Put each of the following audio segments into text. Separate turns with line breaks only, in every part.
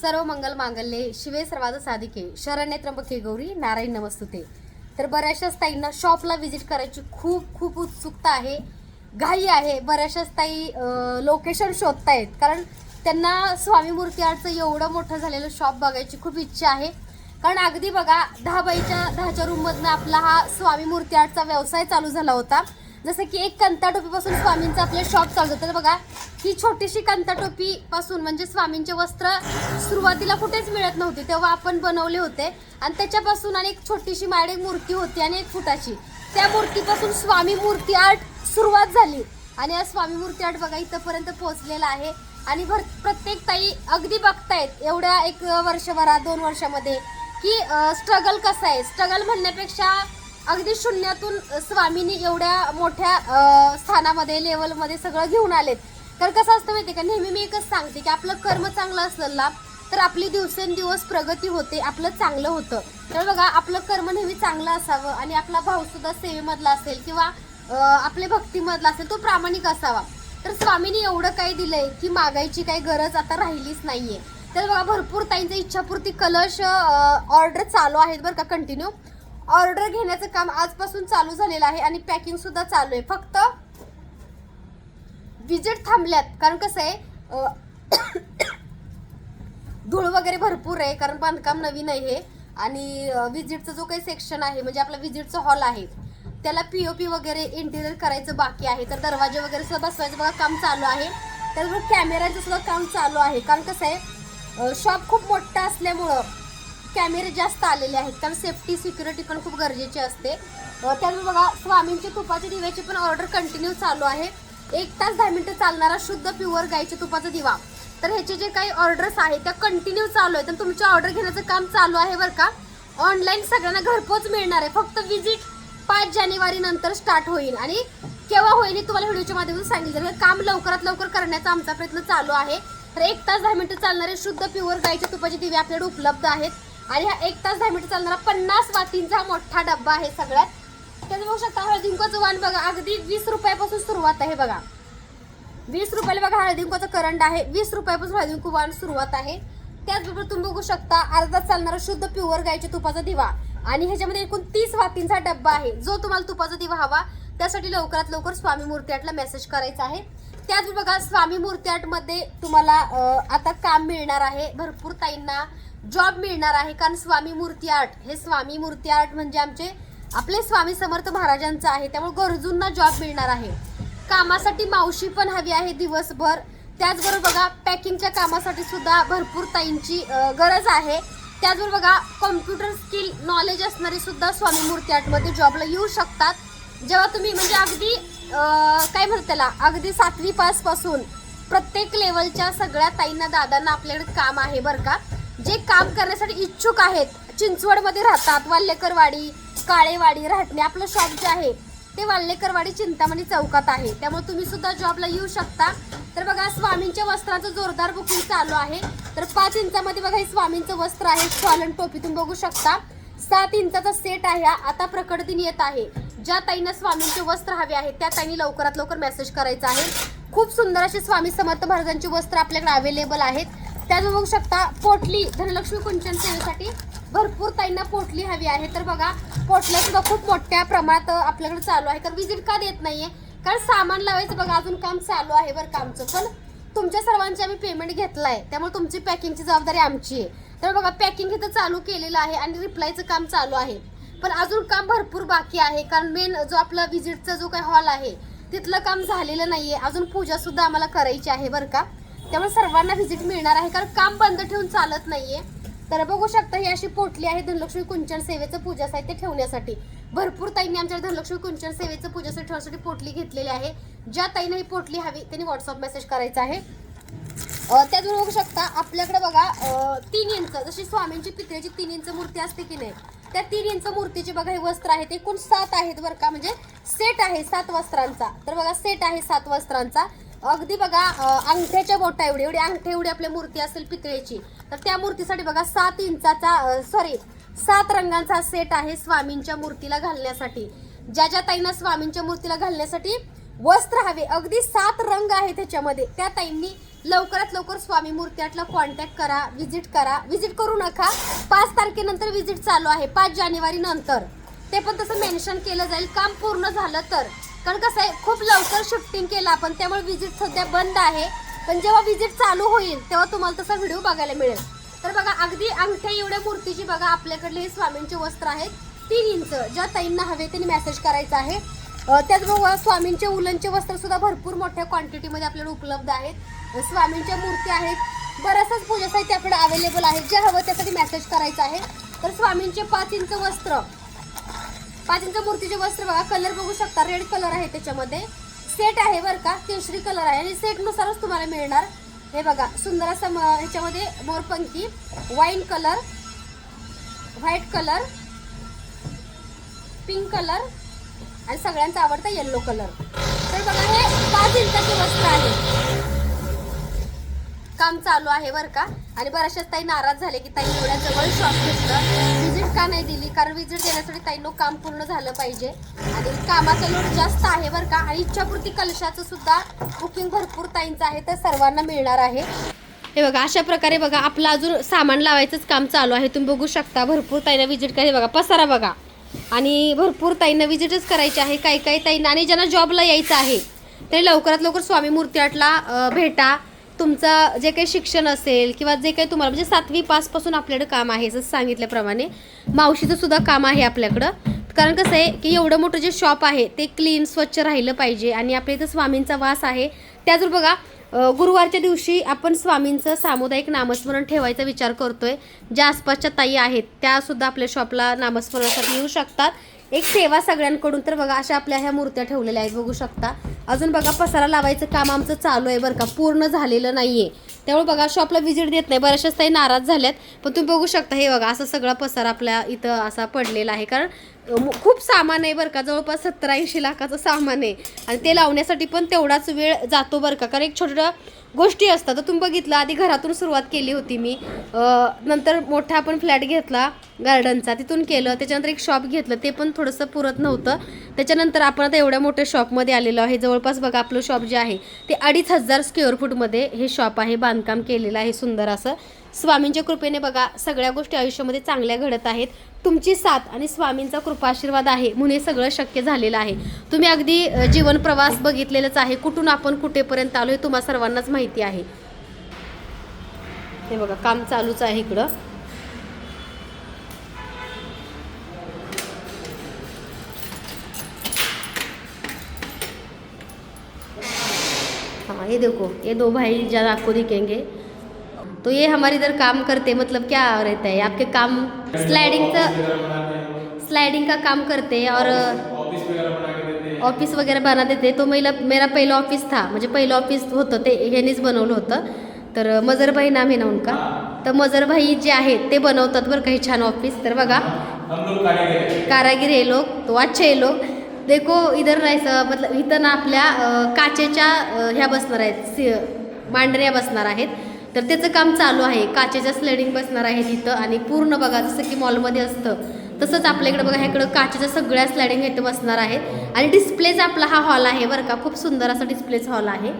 सर्व मंगल मांगल्ये शिवे सर्वाद साधिके. शरण्य त्र्यंबके गौरी नारायण नमस्तुते. तर बऱ्याचशाच ताईंना शॉपला व्हिजिट करायची खूप खूप उत्सुकता आहे. घाई आहे. बऱ्याचशाच ताई लोकेशन शोधतायत. कारण त्यांना स्वामी मूर्ती आर्टचं एवढं मोठं झालेलं शॉप बघायची खूप इच्छा आहे. कारण अगदी बघा दहा बाईच्या दहाच्या रूममधनं आपला हा स्वामी मूर्ती आर्टचा व्यवसाय चालू झाला होता. जसं की एक कंता टोपीपासून स्वामींचं आपलं शॉप चालू होतं. तर बघा ही छोटीशी कंता टोपी पासून म्हणजे स्वामींचे वस्त्र सुरुवातीला कुठेच मिळत नव्हते तेव्हा आपण बनवले होते. आणि त्याच्यापासून आणि एक छोटीशी माझ्याकडे मूर्ती होती आणि एक फुटाची. त्या मूर्तीपासून स्वामी मूर्ती आर्ट सुरुवात झाली. आणि या स्वामी मूर्ती आर्ट बघा इथंपर्यंत पोहोचलेला आहे. आणि भर प्रत्येक ताई अगदी बघतायत एवढ्या एक वर्षभरात दोन वर्षामध्ये की स्ट्रगल कसं आहे? स्ट्रगल म्हणण्यापेक्षा अगदी शून्यातून स्वामींनी एवढ्या मोठ्या स्थानामध्ये लेवलमध्ये सगळं घेऊन आलेत. तर कसं असतं माहिती का? नेहमी मी एकच सांगते की आपलं कर्म चांगलं असलं ना तर आपली दिवसेंदिवस प्रगती होते आपलं चांगलं होतं. तर बघा आपलं कर्म नेहमी चांगलं असावं आणि आपला भाव सुद्धा सेवेमधला असेल किंवा आपले भक्तीमधला असेल तो प्रामाणिक असावा. तर स्वामींनी एवढं काही दिलंय की मागायची काही गरज आता राहिलीच नाहीये. तर बघा भरपूर ताईंच्या इच्छापूर्ती कलश ऑर्डर चालू आहेत बरं का कंटिन्यू ऑर्डर घेण्याचं काम आजपासून चालू झालेलं आहे आणि पॅकिंग सुद्धा चालू आहे. फक्त विजिट थांबल्यात. कारण कसं आहे धूळ वगैरे भरपूर आहे कारण बांधकाम नवीन आहे हे. आणि विजिटचा जो काही सेक्शन आहे म्हणजे आपला विजिटचा हॉल आहे त्याला पी ओ पी वगैरे इंटिरियर करायचं बाकी आहे. तर दरवाजे वगैरे सुद्धा बसवायचं. बघा काम चालू आहे. त्याचबरोबर कॅमेऱ्याचं सुद्धा काम चालू आहे. कारण कसं आहे शॉप खूप मोठं असल्यामुळं कॅमेरे जास्त आलेले आहेत कारण सेफ्टी सिक्युरिटी पण खूप गरजेची असते. त्यामुळे बघा स्वामींची तुपाची दिव्याची पण ऑर्डर कंटिन्यू चालू आहे. एक तास दहा मिनटं चालणारा शुद्ध प्युअर गायच्या तुपाचा दिवा. तर ह्याचे जे काही ऑर्डर्स आहेत त्या कंटिन्यू चालू आहेत. तर तुमची ऑर्डर घेण्याचं काम चालू आहे बरं का? ऑनलाईन सगळ्यांना घरपोच मिळणार आहे. फक्त विजिट पाच जानेवारी नंतर स्टार्ट होईल. आणि केव्हा होईल हे तुम्हाला व्हिडिओच्या माध्यमातून सांगितलं हे काम लवकरात लवकर करण्याचा आमचा प्रयत्न चालू आहे. तर एक तास दहा मिनटं चालणारे शुद्ध प्युअर गाईच्या तुपाचे दिवे आपल्याकडे उपलब्ध आहेत. आणि हा एक तास दहा मिनिटं चालणारा पन्नास वातींचा मोठा डब्बा आहे सगळ्यात. त्याचं बघू शकता हळदिंकोचं वाण बघा अगदी वीस रुपयापासून सुरुवात आहे बघा. वीस रुपयाला बघा हळदिंकोचं करंट आहे. वीस रुपयापासून हळदींकू वाण सुरुवात आहे. त्याचबरोबर तुम्ही बघू शकता अर्धा चालणारा शुद्ध प्युअर गायच्या तुपाचा दिवा. आणि ह्याच्यामध्ये एकूण तीस वातींचा डब्बा आहे. जो तुम्हाला तुपाचा दिवा हवा त्यासाठी लवकरात लवकर स्वामी मूर्ती मेसेज करायचा आहे. त्याच बघा स्वामी मूर्ती तुम्हाला आता काम मिळणार आहे. भरपूर ताईंना जॉब मिळणार आहे कारण स्वामी मूर्ती आर्ट. हे स्वामी मूर्ती आर्ट म्हणजे आमचे आपले स्वामी समर्थ महाराजांचं आहे त्यामुळे गरजूंना जॉब मिळणार आहे. कामासाठी मावशी पण हवी आहे दिवसभर. त्याचबरोबर बघा पॅकिंगच्या कामासाठी सुद्धा भरपूर ताईंची गरज आहे. त्याचबरोबर बघा कॉम्प्युटर स्किल नॉलेज असणारे सुद्धा स्वामी मूर्ती आर्टमध्ये जॉबला येऊ शकतात. जेव्हा तुम्ही म्हणजे अगदी काय म्हणतात त्याला अगदी सातवी पासपासून प्रत्येक लेवलच्या सगळ्या ताईंना दादांना आपल्याकडे काम आहे बरं का. जे काम करण्यासाठी इच्छुक आहेत चिंचवडमध्ये राहतात वाल्लेकरवाडी काळेवाडी राहटणे आपलं शॉप जे आहे ते वाल्लेकरवाडी चिंतामणी चौकात आहे. त्यामुळे तुम्ही सुद्धा जॉबला येऊ शकता. तर बघा स्वामींच्या वस्त्राचं जोरदार बुकिंग चालू आहे. तर पाच इंचामध्ये बघा हे स्वामींचं वस्त्र आहे. शॉल आणि टोपीतून बघू शकता. सात इंचाचा सेट आहे हा. आता प्रकट दिन येत आहे. ज्या ताईंना स्वामींचे वस्त्र हवे आहे त्या ताईंनी लवकरात लवकर मेसेज करायचा आहे. खूप सुंदर असे स्वामी समर्थ महाराजांचे वस्त्र आपल्याकडे अवेलेबल आहेत. त्यात बघू शकता पोटली धनलक्ष्मी कुंचन सेवेसाठी भरपूर ताईंना पोटली हवी आहे. तर बघा पोटल्या सुद्धा खूप मोठ्या प्रमाणात आपल्याकडे चालू आहे. तर विजिट का देत नाहीये? कारण सामान लावायचं बघा अजून काम चालू आहे बरं कामचं. पण तुमच्या सर्वांची आम्ही पेमेंट घेतलाय. त्यामुळे तुमची पॅकिंगची जबाबदारी आमची आहे. तर बघा पॅकिंग इथं चालू केलेलं आहे आणि रिप्लायचं काम चालू आहे. पण अजून काम भरपूर बाकी आहे. कारण मेन जो आपला विजिटचा जो काही हॉल आहे तिथलं काम झालेलं नाही आहे अजून पूजासुद्धा आम्हाला करायची आहे बरं का? त्यामुळे सर्वांना व्हिजिट मिळणार आहे. कारण काम बंद ठेवून चालत नाहीये. तर बघू शकता ही अशी पोटली आहे धनलक्ष्मी कुंचन सेवेचं पूजा साहित्य ठेवण्यासाठी. भरपूर ताईंनी आमच्या धनलक्ष्मी कुंचन सेवेचं पूजा साहित्य ठेवण्यासाठी पोटली घेतलेली आहे. ज्या ताईने ही पोटली हवी त्यांनी व्हॉट्सअप मेसेज करायचा आहे. त्याचबरोबर बघू शकता आपल्याकडे बघा तीन इंच जशी स्वामींची पितळेची तीन इंच मूर्ती असते की नाही त्या तीन इंच मूर्तीचे बघा हे वस्त्र आहेत एकूण सात आहेत बरं का. म्हणजे सेट आहे सात वस्त्रांचा. तर बघा सेट आहे सात वस्त्रांचा. अगदी बघा अंगठ्याच्या बोटा एवढी एवढी अंगठ्या एवढी आपल्या मूर्ती असेल पितळेची तर त्या मूर्तीसाठी बघा सात इंचाचा सॉरी सात रंगांचा सेट आहे स्वामींच्या मूर्तीला घालण्यासाठी. ज्या ज्या ताईंना स्वामींच्या मूर्तीला घालण्यासाठी वस्त्र हवे अगदी सात रंग आहेत त्याच्यामध्ये. त्या ताईंनी लवकरात लवकर स्वामी मूर्त्याटला कॉन्टॅक्ट करा व्हिजिट करा. व्हिजिट करू नका पाच तारखेनंतर व्हिजिट चालू आहे पाच जानेवारी नंतर. ते पण तसं मेन्शन केलं जाईल काम पूर्ण झालं तर. कारण कसं आहे खूप लवकर शिफ्टिंग केलं आपण त्यामुळे विजिट सध्या बंद आहे. पण जेव्हा विजिट चालू होईल तेव्हा तुम्हाला तसा व्हिडिओ बघायला मिळेल. तर बघा अगदी अंगठ्या एवढ्या मूर्तीची बघा आपल्याकडले हे स्वामींचे वस्त्र आहेत. तीन इंच ज्या ताईंना हवे त्यांनी मेसेज करायचा आहे. त्याचबरोबर स्वामींचे उलनचे वस्त्रसुद्धा भरपूर मोठ्या क्वांटिटीमध्ये आपल्याला उपलब्ध आहेत. स्वामींच्या मूर्ती आहेत. बऱ्याचशाच पूजा साहित्य आपल्याला अवेलेबल आहे जे हवं त्यासाठी मेसेज करायचा आहे. तर स्वामींचे पाच इंच वस्त्र पाच मूर्तीचे वस्त्र बघा कलर बघू शकता. रेड कलर आहे त्याच्यामध्ये. सेट आहे बरं का? केशरी कलर आहे. आणि सेटनुसारच तुम्हाला मिळणार. हे बघा सुंदर असं म- ह्याच्यामध्ये मोरपंखी wine colour white colour pink colour आणि सगळ्यांचा आवडता येल्लो कलर तर बघा हे पाच इंचाचे वस्त्र आहे. काम चालू आहे बरं का? आणि बऱ्याचशाच ताई नाराज झाले की ताई एवढ्या जवळ शॉप घेतलं. का नाही दिली कारण विजिट देण्यासाठी ताईनो काम पूर्ण झालं पाहिजे. आणि कामाचा लोड जास्त आहे बरं का आणि इच्छापूर्ती कलशाचं सुद्धा बुकिंग भरपूर ताईंचं आहे तर सर्वांना मिळणार आहे. हे बघा अशा प्रकारे बघा आपलं अजून सामान लावायचंच काम चालू आहे. तुम्ही बघू शकता भरपूर ताईंना विजिट करायची बघा पसारा बघा. आणि भरपूर ताईंना विजिटच करायची आहे. काही काही ताईंना आणि ज्यांना जॉबला यायचं आहे ते लवकरात लवकर स्वामी मूर्ती आटला भेटा. तुमचं जे काही शिक्षण असेल किंवा जे काही तुम्हाला म्हणजे सातवी पासपासून आपल्याकडं काम आहे जसं सांगितल्याप्रमाणे मावशीचं सुद्धा काम आहे आपल्याकडं. कारण कसं आहे की एवढं मोठं जे शॉप आहे ते क्लीन स्वच्छ राहिलं पाहिजे आणि आपल्या इथं स्वामींचा वास आहे. त्याचबरोबर बघा गुरुवारच्या दिवशी आपण स्वामींचं सामुदायिक नामस्मरण ठेवायचा विचार करतोय. ज्या आसपासच्या ताई आहेत त्यासुद्धा आपल्या शॉपला नामस्मरणासाठी येऊ शकतात. एक सेवा सगळ्यांकडून तर बघा अशा आपल्या ह्या मूर्त्या ठेवलेल्या आहेत बघू शकता. अजून बघा पसारा लावायचं काम आमचं चालू आहे बरं का पूर्ण झालेलं नाही आहे त्यामुळे बघा शॉपला व्हिजिट देत नाही बऱ्याचशाच ताई नाराज झाल्यात. पण तुम्ही बघू शकता हे बघा असं सगळा पसारा आपल्या इथं असा पडलेला आहे. कारण खूप सामान आहे बरं का जवळपास सत्तर ऐंशी लाखाचं सामान आहे. आणि ते लावण्यासाठी पण तेवढाच वेळ जातो बरं का. कारण एक छोट्या गोष्टी असतात. तर तुम्ही बघितलं आधी घरातून सुरुवात केली होती मी. नंतर मोठा आपण फ्लॅट घेतला. गार्डनचा तिथून केलं त्याच्यानंतर एक शॉप घेतलं ते पण थोडंसं पुरत नव्हतं. त्याच्यानंतर आपण आता एवढ्या मोठ्या शॉपमध्ये आलेलो आहे. जवळपास बघा आपलं शॉप जे आहे ते अडीच हजार स्क्वेअर फूटमध्ये हे शॉप आहे बांधकाम केलेलं आहे सुंदर असं. स्वामींच्या कृपेने बघा सगळ्या गोष्टी आयुष्यामध्ये चांगल्या घडत आहेत. तुमची साथ आणि स्वामींचा कृपाशीर्वाद आहे म्हणून हे सगळं शक्य झालेलं आहे. तुम्ही अगदी जीवन प्रवास बघितलेलंच आहे. कुठून आपण कुठेपर्यंत आलो हे तुम्हा सर्वांनाच माहिती आहे. हे बघा काम चालूच आहे इकडं. ये देखो ये दो भाई जब आपको दिखेंगे। तो ये हमारे इधर काम करते मतलब क्या रहता है आपके काम स्लाइडिंग का स्लाइडिंग का काम करते हैं और
ऑफिस वगैरह बना देते
ऑफिस वगैरे बना देते तो मेरा मेरा पहिलं ऑफिस था म्हणजे पहिलं ऑफिस होतं ते ह्यांनीच बनवलं होतं। तर मजरभाई नाम आहे ना उनका। तर मजरभाई जे आहेत ते बनवतात बरं काही छान ऑफिस तर बघा
हैं।
कारागीर हे लोक तो अच्छे हे लोक. देखो इधर राहायचं मतलब इथं ना आपल्या काचेच्या ह्या बसणार आहेत सि मांडऱ्या बसणार आहेत. तर त्याचं काम चालू आहे. काचेच्या स्लेडिंग बसणार आहेत इथं आणि पूर्ण बघा जसं की मॉलमध्ये असतं तसंच आपल्याकडे बघा ह्याकडं काचेच्या सगळ्या स्लायडिंग इथं बसणार आहेत आणि डिस्प्लेच आपला हा हॉल आहे बरं का खूप सुंदर असा डिस्प्लेच हॉल आहे.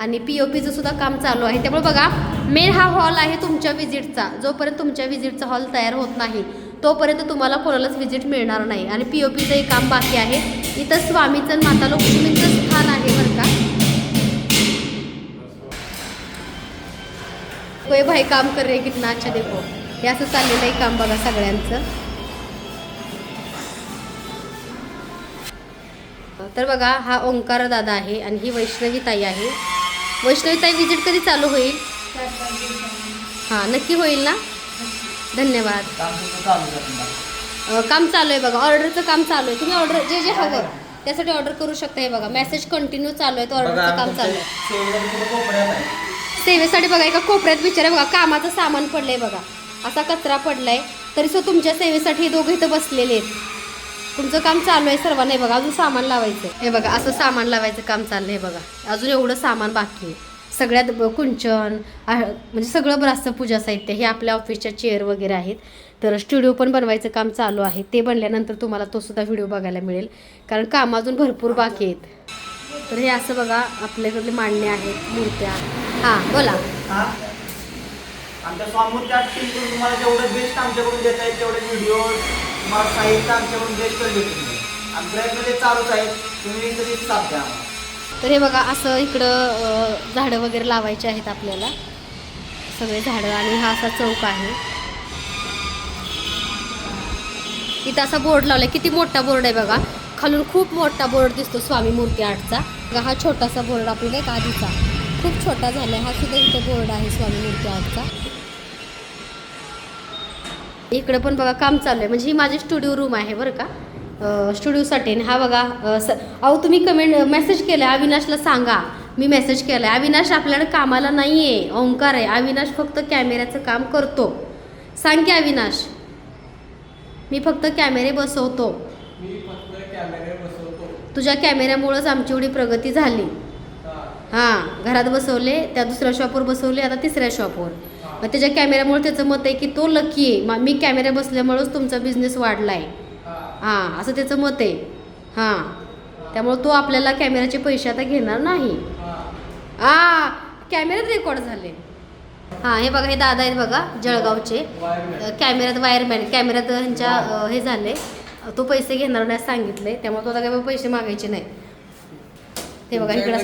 आणि पी ओ पीचं सुद्धा काम चालू आहे. त्यामुळे बघा मेन हा हॉल आहे तुमच्या विजिटचा जोपर्यंत तुमच्या विजिटचा हॉल तयार होत नाही तोपर्यंत तुम्हाला कोणालाच व्हिजिट मिळणार नाही. आणि पी ओ पीचंही काम बाकी आहे. इथं स्वामीचं माता लक्ष्मीचं स्थान आहे बरं का. कोई भाई काम कर रहे कितना अच्छा देखो. हे असं चाललेलं आहे काम बघा सगळ्यांचं. तर बघा हा ओंकार दादा आहे आणि ही वैष्णवी ताई आहे. वैष्णवी ताई विजिट कधी चालू होईल? हां नक्की होईल ना? धन्यवाद. अ, काम चालू आहे बघा ऑर्डरचं काम चालू आहे. तुम्ही ऑर्डर जे जे हवं त्यासाठी ऑर्डर करू शकता हे बघा. मेसेज कंटिन्यू चालू आहे तो ऑर्डरचं काम चालू आहे. सेवेसाठी बघा एका कोपऱ्यात विचारा बघा कामाचं सामान पडलंय बघा. असा कचरा पडलाय तरी सुद्धा तुमच्या सेवेसाठी हे दोघं इथं बसलेले आहेत. तुमचं काम चालू आहे सर्वांना हे बघा अजून सामान लावायचं हे बघा असं सामान लावायचं काम चाललंय बघा. अजून एवढं सामान बाकी आहे. सगळ्यात कुंचन म्हणजे सगळं बरं पूजा साहित्य. हे आपल्या ऑफिसच्या चेअर वगैरे आहेत. तर स्टुडिओ पण बनवायचं काम चालू आहे. ते बनल्यानंतर तुम्हाला तो सुद्धा व्हिडिओ बघायला मिळेल. कारण काम अजून भरपूर बाकी आहेत. तर हे असं बघा आपल्याकडले मांडणे आहेत मूर्त्या. हां बोला.
हा? आमच्या स्वामूर्च्या टीमकडून तुम्हाला जेवढं बेस्ट आमच्याकडून देता येईल तेवढे व्हिडिओ तुम्हाला साहित्य आमच्याकडून बेस्ट भेटून मिळेल आणि प्रयत्न ते चालूच आहेत. तुम्ही कधी साथ द्या.
तर हे बघा असं इकडं झाडं वगैरे लावायचे आहेत आपल्याला. सगळे झाडं आणि हा असा चौक आहे. इथं असा बोर्ड लावलाय. किती मोठा बोर्ड आहे बघा. खालून खूप मोठा बोर्ड दिसतो स्वामी मूर्ती आर्टचा. बघा हा छोटासा बोर्ड आपल्याला एक आधीचा. खूप छोटा झालाय. हा सुद्धा इथं बोर्ड आहे स्वामी मूर्ती आर्टचा. इकडं पण बघा काम चालू आहे. म्हणजे ही माझी स्टुडिओ रूम आहे बरं का. स्टुडिओसाठी. हा बघा स अहो तुम्ही कमेंट मेसेज केला अविनाशला सांगा. मी मेसेज केला आहे अविनाश आपल्याकडे कामाला नाही आहे ओंकार आहे. अविनाश फक्त कॅमेऱ्याचं काम करतो. सांग की अविनाश. मी फक्त कॅमेरे बसवतो. तुझ्या कॅमेऱ्यामुळंच आमची एवढी प्रगती झाली.
हा.
घरात बसवले त्या दुसऱ्या शॉपवर बसवले आता तिसऱ्या शॉपवर मग त्याच्या कॅमेऱ्यामुळे त्याचं मत आहे की तो लकी आहे. मी कॅमेरा बसल्यामुळंच तुमचा बिझनेस वाढला आहे
हा.
असं त्याचं मत आहे. हां. त्यामुळे तो आपल्याला कॅमेऱ्याचे पैसे आता घेणार नाही.
हा.
आ कॅमेऱ्यात रेकॉर्ड झाले. हां हे बघा हे दादा आहेत बघा जळगावचे. कॅमेऱ्यात वायरमॅन कॅमेऱ्यात ह्यांच्या हे झाले. तो पैसे घेणार नाही सांगितले. त्यामुळे तो आता काय पैसे मागायचे नाही. ते बघा इकडं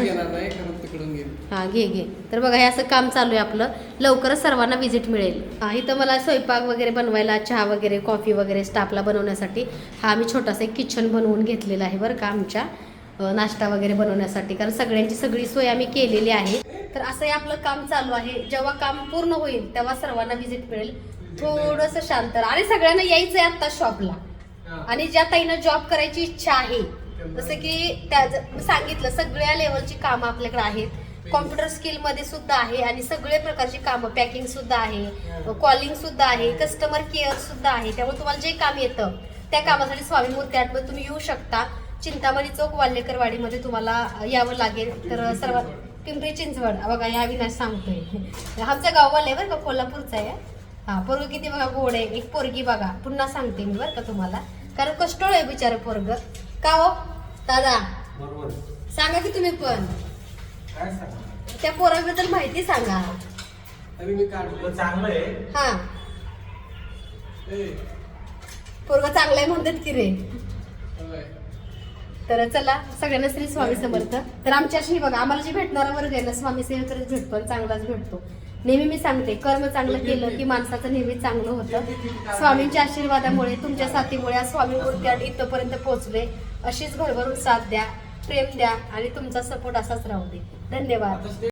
हां घे घे. तर बघा हे असं काम चालू आहे आपलं. लवकरच सर्वांना व्हिजिट मिळेल. हां इथं मला स्वयंपाक वगैरे बनवायला चहा वगैरे कॉफी वगैरे स्टाफला बनवण्यासाठी हा मी छोटासा एक किचन बनवून घेतलेला आहे बरं का आमच्या. नाश्ता वगैरे बनवण्यासाठी. कारण सगळ्यांची सगळी सोय आम्ही केलेली आहे. तर असं हे आपलं काम चालू आहे. जेव्हा काम पूर्ण होईल तेव्हा सर्वांना व्हिजिट मिळेल. थोडंसं शांत. आणि सगळ्यांना यायचं आहे आता शॉपला. आणि ज्या ताईनं जॉब करायची इच्छा आहे जसं की त्या सांगितलं सगळ्या लेवलची कामं आपल्याकडे आहेत. कॉम्प्युटर स्किलमध्ये सुद्धा आहे आणि सगळे प्रकारची कामं पॅकिंग सुद्धा आहे कॉलिंग सुद्धा आहे कस्टमर केअर सुद्धा आहे. त्यामुळे तुम्हाला जे काम येतं त्या कामासाठी स्वामी मूर्ती तुम्ही येऊ शकता. चिंतामणी चौक वाल्हेकर वाडीमध्ये तुम्हाला यावं लागेल. तर सर्वात पिंपरी चिंचवड. बघा या विनाश सांगतोय. आमचं गाववाला आहे बरं का कोल्हापूरचा आहे. हा पोरग किती बघा गोड आहे. एक पोरगी बघा पुन्हा सांगते मी बरं का तुम्हाला. कारण कष्टोळ आहे बिचारं पोरग. का हो? दादा. सांगा की तुम्ही पण.
काय सांग?
त्या पोराबद्दल माहिती सांगा.
आणि मी काढलं
तुला चांगलं आहे
हा.
ए,
पोरग चांगलं आहे म्हणतात की रे.
होय.
तर चला सगळ्यांना श्री स्वामी समर्थ. तर आमच्याशी बघा आम्हाला जे भेटणारा वर्ग आहे ना स्वामी सेवेकरच भेटतो आणि चांगलाच भेटतो. नेहमी मी सांगते कर्म चांगलं केलं की माणसाचं नेहमी चांगलं होतं. स्वामींच्या आशीर्वादामुळे तुमच्या साथीमुळे आज स्वामी मूर्ती आठ इथपर्यंत पोहोचले. अशीच भरभरून साथ द्या प्रेम द्या आणि तुमचा सपोर्ट असाच राहू दे. धन्यवाद.